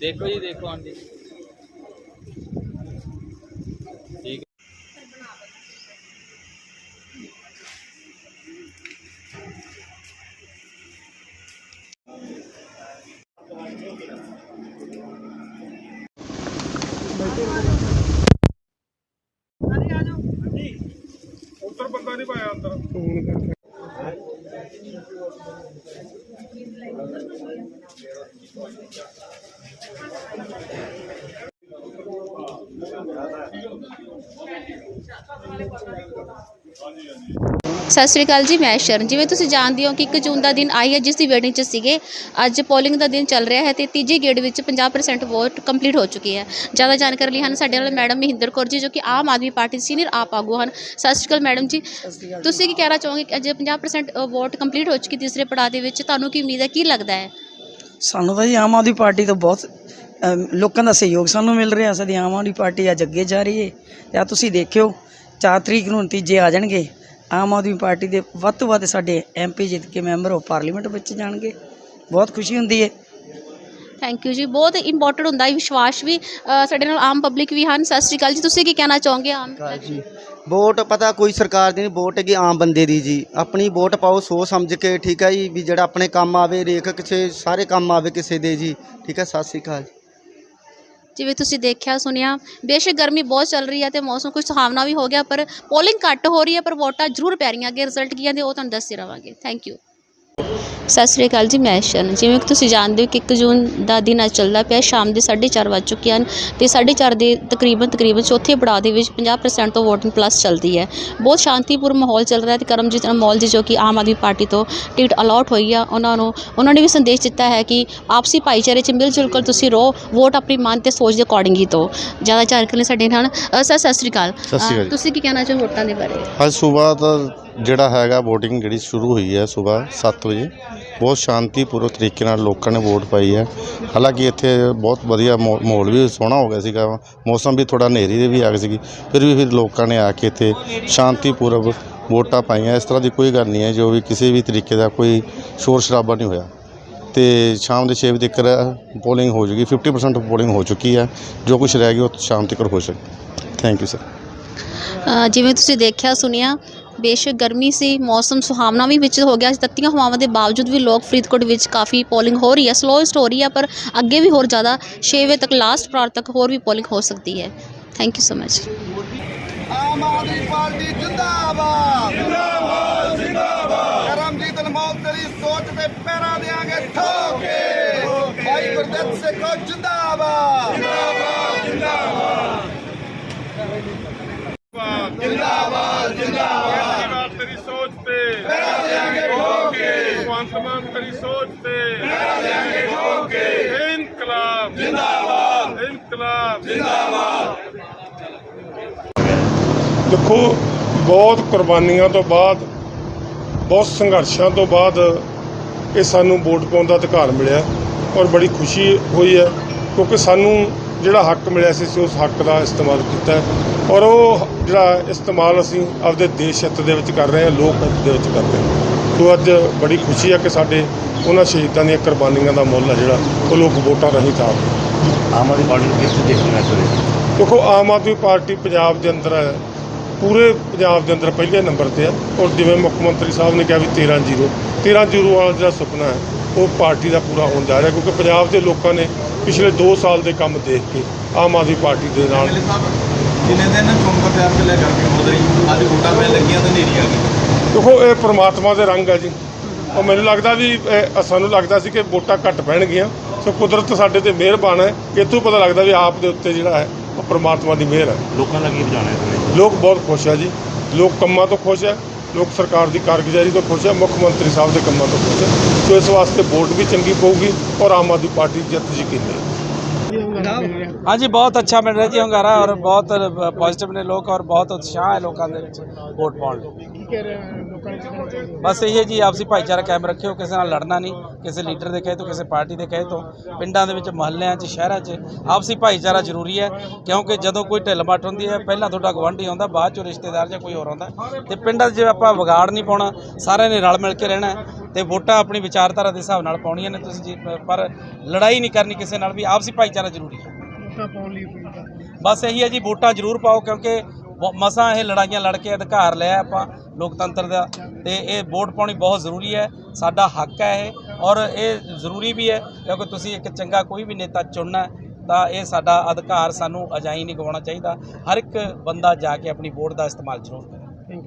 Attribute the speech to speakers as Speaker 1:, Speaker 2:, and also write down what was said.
Speaker 1: ਦੇਖੋ ਜੀ ਦੇਖੋ ਆਂਟੀ। ਠੀਕ
Speaker 2: ਉੱਧਰ ਬੰਦਾ ਨਹੀਂ ਪਾਇਆ ਅੰਦਰ। ਫੋਨ ਕਰਕੇ।
Speaker 3: ਸਤਿ ਸ਼੍ਰੀ ਅਕਾਲ ਜੀ, ਮੈਂ ਸ਼ਰਨ। ਜਿਵੇਂ ਤੁਸੀਂ ਜਾਣਦੇ ਹੋ ਕਿ 1 ਜੂਨ ਦਾ ਦਿਨ ਆਈ ਹੈ, ਜਿਸ ਦੀ ਵੇਟਿੰਗ 'ਚ ਸੀਗੇ। ਅੱਜ ਪੋਲਿੰਗ ਦਾ ਦਿਨ ਚੱਲ ਰਿਹਾ ਹੈ ਤੇ ਤੀਜੇ ਗੇੜ ਵਿੱਚ 50% ਵੋਟ ਕੰਪਲੀਟ ਹੋ ਚੁੱਕੀ ਹੈ। ਜ਼ਿਆਦਾ ਜਾਣਕਾਰੀ ਲਈ ਹਨ ਸਾਡੇ ਨਾਲ ਮੈਡਮ ਮਹਿੰਦਰ ਕੌਰ ਜੀ, ਜੋ ਕਿ ਆਮ ਆਦਮੀ ਪਾਰਟੀ ਸੀਨੀਅਰ ਆਪ ਆਗੂ ਹਨ। ਸਤਿ ਸ਼੍ਰੀ ਅਕਾਲ ਮੈਡਮ ਜੀ। ਤੁਸੀਂ ਕੀ ਕਹਿਣਾ ਚਾਹੋਗੇ ਕਿ ਅੱਜ 50% ਵੋਟ ਕੰਪਲੀਟ ਹੋ ਚੁੱਕੀ ਤੀਸਰੇ ਪੜਾਅ ਦੇ ਵਿੱਚ? ਤੁਹਾਨੂੰ ਕੀ ਉਮੀਦ ਹੈ, ਕੀ ਲੱਗਦਾ ਹੈ?
Speaker 4: ਸਾਨੂੰ ਤਾਂ ਜੀ ਆਮ ਆਦਮੀ ਪਾਰਟੀ ਤੋਂ ਬਹੁਤ ਅਮ, ਲੋਕਾਂ ਦਾ ਸਹਿਯੋਗ ਸਾਨੂੰ ਮਿਲ ਰਿਹਾ ਸਾਡੀ ਆਮ ਆਦਮੀ ਪਾਰਟੀ ਅੱਜ ਅੱਗੇ ਜਾ ਰਹੀ ਹੈ। ਤੇ ਆ ਤੁਸੀਂ ਦੇਖਿਓ 4 ਤਰੀਕ ਨੂੰ ਨਤੀਜੇ ਆ ਜਾਣਗੇ। ਆਮ ਆਦਮੀ ਪਾਰਟੀ ਦੇ ਵੱਧ ਤੋਂ ਵੱਧ ਸਾਡੇ ਐਮਪੀ ਜਿੱਤ ਕੇ ਮੈਂਬਰ ਆਫ ਪਾਰਲੀਮੈਂਟ ਵਿੱਚ ਜਾਣਗੇ। ਬਹੁਤ ਖੁਸ਼ੀ ਹੁੰਦੀ ਹੈ।
Speaker 3: ਥੈਂਕ ਯੂ ਜੀ। ਬਹੁਤ ਇੰਪੋਰਟੈਂਟ ਹੁੰਦਾ ਹੈ ਵਿਸ਼ਵਾਸ ਵੀ। ਅ, ਸਾਡੇ ਨਾਲ ਆਮ ਪਬਲਿਕ ਵੀ ਹਨ। ਸਤਿ ਸ਼੍ਰੀ ਅਕਾਲ ਜੀ। ਤੁਸੀਂ ਕੀ ਕਹਿਣਾ ਚਾਹੋਗੇ ਆਮ
Speaker 5: ਕਾਲ ਜੀ। ਵੋਟ ਪਤਾ ਕੋਈ ਸਰਕਾਰ ਦੀ ਨਹੀਂ। ਵੋਟ ਹੈਗੀ ਆਮ ਬੰਦੇ ਦੀ ਜੀ। ਆਪਣੀ ਵੋਟ ਪਾਓ ਸੋਚ ਸਮਝ ਕੇ ਠੀਕ ਹੈ ਜੀ ਵੀ ਜਿਹੜਾ ਆਪਣੇ ਕੰਮ ਆਵੇ ਰੇਖ ਕਿਸੇ ਸਾਰੇ ਕੰਮ ਆਵੇ ਕਿਸੇ ਦੇ ਜੀ। ਠੀਕ ਹੈ ਸਤਿ ਸ੍ਰੀ ਅਕਾਲ
Speaker 3: ਜਿਵੇਂ ਤੁਸੀਂ ਦੇਖਿਆ ਸੁਣਿਆ ਬੇਸ਼ੱਕ ਗਰਮੀ ਬਹੁਤ ਚੱਲ ਰਹੀ ਹੈ ਤੇ ਮੌਸਮ ਕੁਝ ਸੁਹਾਵਣਾ ਵੀ ਹੋ ਗਿਆ ਪਰ ਪੋਲਿੰਗ ਘੱਟ ਹੋ ਰਹੀ ਹੈ ਪਰ ਵੋਟਾਂ ਜ਼ਰੂਰ ਪੈ ਰਹੀਆਂ ਅੱਗੇ। ਰਿਜ਼ਲਟ ਕੀ ਆਂਦੇ ਉਹ ਤੁਹਾਨੂੰ ਦੱਸਦੇ ਰਵਾਂਗੇ। ਥੈਂਕ ਯੂ ਸਤਿ ਸ੍ਰੀ ਅਕਾਲ ਜੀ ਮੈਂ ਸ਼ਰਨ। ਜਿਵੇਂ ਕਿ ਤੁਸੀਂ ਜਾਣਦੇ ਹੋ ਕਿ 1 ਜੂਨ ਦਾ ਦਿਨ ਅੱਜ ਚੱਲਦਾ ਪਿਆ ਸ਼ਾਮ ਦੇ 4:30 ਵੱਜ ਚੁੱਕੇ ਹਨ ਤੇ 4:30 ਦੇ ਤਕਰੀਬਨ ਤਕਰੀਬਨ ਚੌਥੇ ਪੜਾਅ ਦੇ ਵਿੱਚ 50% ਤੋਂ VOTING ਪਲੱਸ ਚੱਲਦੀ ਹੈ। ਬਹੁਤ ਸ਼ਾਂਤੀਪੂਰਨ ਮਾਹੌਲ ਚੱਲ ਰਿਹਾ ਹੈ ਤੇ ਕਰਮਜੀਤ ਅਨਮੋਲ ਜੀ ਜੋ ਕਿ ਆਮ ਆਦਮੀ ਪਾਰਟੀ ਤੋਂ ਟਿਕਟ ਅਲਾਟ ਹੋਈ ਆ ਉਹਨਾਂ ਨੂੰ ਉਹਨਾਂ ਨੇ ਵੀ ਸੰਦੇਸ਼ ਦਿੱਤਾ ਹੈ ਕਿ ਆਪਸੀ ਭਾਈਚਾਰੇ 'ਚ ਮਿਲ ਜੁਲ ਕੇ ਤੁਸੀਂ ਰਹੋ ਵੋਟ ਆਪਣੀ ਮਨ ਤੇ ਸੋਚ ਦੇ ਅਕੋਰਡਿੰਗ ਹੀ ਤੋਂ। ਜ਼ਿਆਦਾ ਜਾਣਕਾਰੀ ਲਈ ਸਾਡੇ ਨਾਲ ਸਰ ਸਤਿ ਸ੍ਰੀ ਅਕਾਲ। ਤੁਸੀਂ ਕੀ ਕਹਿਣਾ ਚਾਹੋ ਵੋਟਾਂ ਦੇ ਬਾਰੇ?
Speaker 6: ਅੱਜ ਸਵੇਰ ਦਾ ਜਿਹੜਾ ਹੈਗਾ VOTING ਜਿਹੜੀ ਸ਼ੁਰੂ ਹੋਈ ਹੈ ਸਵੇਰ 7 ਵਜੇ ਬਹੁਤ ਸ਼ਾਂਤੀਪੂਰਵਕ ਤਰੀਕੇ ਨਾਲ ਲੋਕਾਂ ਨੇ ਵੋਟ ਪਾਈ ਹੈ। ਹਾਲਾਂਕਿ ਇੱਥੇ ਬਹੁਤ ਵਧੀਆ ਮੋ ਮਾਹੌਲ ਵੀ ਸੋਹਣਾ ਹੋ ਗਿਆ ਸੀਗਾ ਮੌਸਮ ਵੀ ਥੋੜਾ ਹਨੇਰੀ ਦੇ ਵੀ ਆ ਗਈ ਸੀਗੀ ਫਿਰ ਵੀ ਫਿਰ ਲੋਕਾਂ ਨੇ ਆ ਕੇ ਇੱਥੇ ਸ਼ਾਂਤੀਪੂਰਵਕ ਵੋਟਾਂ ਪਾਈਆਂ। ਇਸ ਤਰ੍ਹਾਂ ਦੀ ਕੋਈ ਗੱਲ ਨਹੀਂ ਹੈ ਜੋ ਵੀ ਕਿਸੇ ਵੀ ਤਰੀਕੇ ਦਾ ਕੋਈ ਸ਼ੋਰ ਸ਼ਰਾਬਾ ਨਹੀਂ ਹੋਇਆ। ਤੇ ਸ਼ਾਮ ਦੇ 6 ਵਜੇ ਤੱਕ ਪੋਲਿੰਗ ਹੋ ਜੂਗੀ 50% ਪੋਲਿੰਗ ਹੋ ਚੁੱਕੀ ਹੈ। ਜੋ ਕੁਝ ਰਹਿ ਗਿਆ ਉਹ ਸ਼ਾਮ ਤੱਕ ਹੋ ਸਕੇ। ਥੈਂਕ ਯੂ ਸਰ
Speaker 3: ਅ, ਜਿਵੇਂ ਤੁਸੀਂ ਦੇਖਿਆ ਸੁਣਿਆ ਬੇਸ਼ੱਕ ਗਰਮੀ ਸੀ ਮੌਸਮ ਸੁਹਾਵਣਾ ਵੀ ਵਿੱਚ ਹੋ ਗਿਆ ਸੀ ਤੱਤੀਆਂ ਹਵਾਵਾਂ ਦੇ ਬਾਵਜੂਦ ਵੀ ਲੋਕ ਫਰੀਦਕੋਟ ਵਿੱਚ ਕਾਫੀ ਪੋਲਿੰਗ ਹੋ ਰਹੀ ਹੈ। ਸਲੋਇਸਟ ਹੋ ਰਹੀ ਹੈ ਪਰ ਅੱਗੇ ਵੀ ਹੋਰ ਜ਼ਿਆਦਾ 6 ਵਜੇ ਤੱਕ ਲਾਸਟ ਪ੍ਰਾਰ ਤੱਕ ਹੋਰ ਵੀ ਪੋਲਿੰਗ ਹੋ ਸਕਦੀ ਹੈ। Thank you so much
Speaker 5: Aam Aadmi party ਜਿੰਦਾਬਾਦ। ਜਿੰਦਾਬਾਦ ਜਿੰਦਾਬਾਦ। ਕਰਮਜੀਤ ਅਨਮੋਲ ਤੇਰੀ ਸੋਚ ਤੇ ਪੈਰਾਂ ਦੇਾਂਗੇ ਠੋਕੇ। ਭਾਈ ਗੁਰਦਿੱਤ ਸਿੱਖੋ ਜਿੰਦਾਬਾਦ।
Speaker 2: ਜਿੰਦਾਬਾਦ ਜਿੰਦਾਬਾਦ। ਤੇਰੀ ਸੋਚ ਤੇ ਪੈਰਾ ਦੇਾਂਗੇ ਠੋਕੇ ਭਗਵੰਤ ਮਾਨ ਤੇਰੀ ਸੋਚ ਤੇ ਪੈਰਾ ਦੇਾਂਗੇ ਠੋਕੇ ਇਨਕਲਾਬ ਦੇਖੋ, ਬਹੁਤ ਕੁਰਬਾਨੀਆਂ ਤੋਂ ਬਾਅਦ, ਬਹੁਤ ਸੰਘਰਸ਼ਾਂ ਤੋਂ ਬਾਅਦ ਇਹ ਸਾਨੂੰ ਵੋਟ ਪਾਉਣ ਦਾ ਅਧਿਕਾਰ ਮਿਲਿਆ ਔਰ ਬੜੀ ਖੁਸ਼ੀ ਹੋਈ ਹੈ ਕਿਉਂਕਿ ਸਾਨੂੰ ਜਿਹੜਾ ਹੱਕ ਮਿਲਿਆ ਸੀ, ਅਸੀਂ ਉਸ ਹੱਕ ਦਾ ਇਸਤੇਮਾਲ ਕੀਤਾ ਔਰ ਉਹ ਜਿਹੜਾ ਇਸਤੇਮਾਲ ਅਸੀਂ ਆਪਦੇ ਦੇਸ਼ ਹਿੱਤ ਦੇ ਵਿੱਚ ਕਰ ਰਹੇ ਹਾਂ, ਲੋਕ ਹਿੱਤ ਦੇ ਵਿੱਚ ਕਰ ਰਹੇ ਹਾਂ। ਸੋ ਅੱਜ ਬੜੀ ਖੁਸ਼ੀ ਹੈ ਕਿ ਸਾਡੇ ਉਹਨਾਂ ਸ਼ਹੀਦਾਂ ਦੀਆਂ ਕੁਰਬਾਨੀਆਂ ਦਾ ਮੁੱਲ ਹੈ ਜਿਹੜਾ ਉਹ ਲੋਕ ਵੋਟਾਂ ਰਾਹੀਂ ਤਾਰ ਰਹੇ ਹਨ।
Speaker 7: ਆਮ ਆਦਮੀ ਪਾਰਟੀ ਨੂੰ ਕਿਸ ਦੇਖਣਾ ਚਾਹੀਦਾ
Speaker 2: ਦੇਖੋ ਆਮ ਆਦਮੀ ਪਾਰਟੀ ਪੰਜਾਬ ਦੇ ਅੰਦਰ ਹੈ। ਪੂਰੇ ਪੰਜਾਬ ਦੇ ਅੰਦਰ ਪਹਿਲੇ ਨੰਬਰ ਤੇ ਹੈ ਔਰ ਜਿਵੇਂ ਮੁੱਖ ਮੰਤਰੀ ਸਾਹਿਬ ਨੇ ਕਿਹਾ ਵੀ 13 ਜ਼ੀਰੋ 13 ਜ਼ੀਰੋ ਵਾਲਾ ਜਿਹੜਾ ਸੁਪਨਾ ਹੈ ਉਹ ਪਾਰਟੀ ਦਾ ਪੂਰਾ ਹੋਣ ਜਾ ਰਿਹਾ ਕਿਉਂਕਿ ਪੰਜਾਬ ਦੇ ਲੋਕਾਂ ਨੇ ਪਿਛਲੇ 2 ਸਾਲ ਦੇ ਕੰਮ ਦੇਖ ਕੇ ਆਮ ਆਦਮੀ ਪਾਰਟੀ ਦੇ ਨਾਲ
Speaker 8: ਜਿੰਨੇ ਦਿਨ ਚੋਣ ਪ੍ਰਚਾਰ ਚੱਲਿਆ ਕਰਕੇ ਹੋ ਰਹੀ ਅੱਜ ਵੋਟਾਂ ਪੈਣ ਲੱਗੀਆਂ ਤਾਂ ਨੇਰੀ ਆ ਗਈ।
Speaker 2: ਦੇਖੋ ਇਹ ਪ੍ਰਮਾਤਮਾ ਦੇ ਰੰਗ ਹੈ ਜੀ ਉਹ ਮੈਨੂੰ ਲੱਗਦਾ ਵੀ ਇਹ ਸਾਨੂੰ ਲੱਗਦਾ ਸੀ ਕਿ ਵੋਟਾਂ ਘੱਟ ਪੈਣਗੀਆਂ ਸੋ ਕੁਦਰਤ ਸਾਡੇ ਤੇ ਮਿਹਰਬਾਨ ਹੈ ਇੱਥੋਂ ਪਤਾ ਲੱਗਦਾ ਵੀ ਆਪ ਦੇ ਉੱਤੇ ਜਿਹੜਾ ਹੈ ਉਹ ਪ੍ਰਮਾਤਮਾ ਦੀ ਮਿਹਰ ਹੈ
Speaker 7: ਲੋਕਾਂ ਦਾ ਕੀ ਰੁਝਾਨ ਹੈ ਇਸ
Speaker 2: ਲੋਕ ਬਹੁਤ ਖੁਸ਼ ਹੈ ਜੀ ਲੋਕ ਕੰਮਾਂ ਤੋਂ ਖੁਸ਼ ਹੈ ਲੋਕ ਸਰਕਾਰ ਦੀ ਕਾਰਗੁਜ਼ਾਰੀ ਤੋਂ ਖੁਸ਼ ਹੈ ਮੁੱਖ ਮੰਤਰੀ ਸਾਹਿਬ ਦੇ ਕੰਮਾਂ ਤੋਂ ਖੁਸ਼ ਹੈ ਸੋ ਇਸ ਵਾਸਤੇ ਵੋਟ ਵੀ ਚੰਗੀ ਪਊਗੀ ਔਰ ਆਮ ਆਦਮੀ ਪਾਰਟੀ ਦੀ ਜਿੱਤ ਯਕੀਨੀ ਹੈ
Speaker 9: हाँ जी बहुत अच्छा मिल रहा जी हंगारा और बहुत पॉजिटिव ने लोग और बहुत उत्साह है लोगों ਦੇ ਵਿੱਚ ਵੋਟ ਪਾਉਣ ਲਈ ਬਸ ਇਹ ਹੈ ਜੀ ਆਪਸੀ ਭਾਈਚਾਰਾ ਕਾਇਮ ਰੱਖਿਓ ਕਿਸੇ ਨਾਲ ਲੜਨਾ ਨਹੀਂ ਕਿਸੇ ਲੀਡਰ ਦੇ ਕਹੇ ਤੋਂ ਕਿਸੇ ਪਾਰਟੀ ਦੇ ਕਹੇ ਤੋਂ ਪਿੰਡਾਂ ਦੇ ਵਿੱਚ ਮਹੱਲਿਆਂ 'ਚ ਸ਼ਹਿਰਾਂ 'ਚ ਆਪਸੀ ਭਾਈਚਾਰਾ ਜ਼ਰੂਰੀ ਹੈ ਕਿਉਂਕਿ ਜਦੋਂ ਕੋਈ ਢਿੱਲ ਮੱਠ ਹੁੰਦੀ ਹੈ ਪਹਿਲਾਂ ਤੁਹਾਡਾ ਗਵਾਂਢੀ ਆਉਂਦਾ ਬਾਅਦ 'ਚੋਂ ਰਿਸ਼ਤੇਦਾਰ ਜਾਂ ਕੋਈ ਹੋਰ ਆਉਂਦਾ ਤੇ ਪਿੰਡਾਂ 'ਚ ਜੇ ਆਪਾਂ ਵਿਗਾੜ ਨਹੀਂ ਪਾਉਣਾ ਸਾਰਿਆਂ ਨੇ ਰਲ ਮਿਲ ਕੇ ਰਹਿਣਾ ਤੇ ਵੋਟਾਂ ਆਪਣੀ ਵਿਚਾਰਧਾਰਾ ਦੇ ਹਿਸਾਬ ਨਾਲ ਪਾਉਣੀਆਂ ਨੇ ਤੁਸੀਂ ਜੀ ਪਰ ਲੜਾਈ ਨਹੀਂ ਕਰਨੀ ਕਿਸੇ ਨਾਲ ਵੀ ਆਪਸੀ ਭਾਈਚਾਰਾ ਜ਼ਰੂਰੀ ਹੈ। ਬਸ ਇਹੀ ਹੈ ਜੀ ਵੋਟਾਂ ਜ਼ਰੂਰ ਪਾਓ ਕਿਉਂਕਿ ਮਸਾਂ ਇਹ ਲੜਾਈਆਂ ਲੜ ਕੇ ਅਧਿਕਾਰ ਲਿਆ ਆਪਾਂ ਲੋਕਤੰਤਰ ਦਾ ਤੇ ਇਹ ਵੋਟ ਪਾਉਣੀ ਬਹੁਤ ਜ਼ਰੂਰੀ ਹੈ, ਸਾਡਾ ਹੱਕ ਹੈ ਇਹ ਔਰ ਇਹ ਜ਼ਰੂਰੀ ਵੀ ਹੈ ਕਿਉਂਕਿ ਤੁਸੀਂ ਇੱਕ ਚੰਗਾ ਕੋਈ ਵੀ ਨੇਤਾ ਚੁਣਨਾ ਤਾਂ ਇਹ ਸਾਡਾ ਅਧਿਕਾਰ ਸਾਨੂੰ ਅਜਾਈ ਨਹੀਂ ਗਵਾਉਣਾ ਚਾਹੀਦਾ, ਹਰ ਇੱਕ ਬੰਦਾ ਜਾ ਕੇ ਆਪਣੀ ਵੋਟ ਦਾ ਇਸਤੇਮਾਲ ਜ਼ਰੂਰ ਕਰੇ।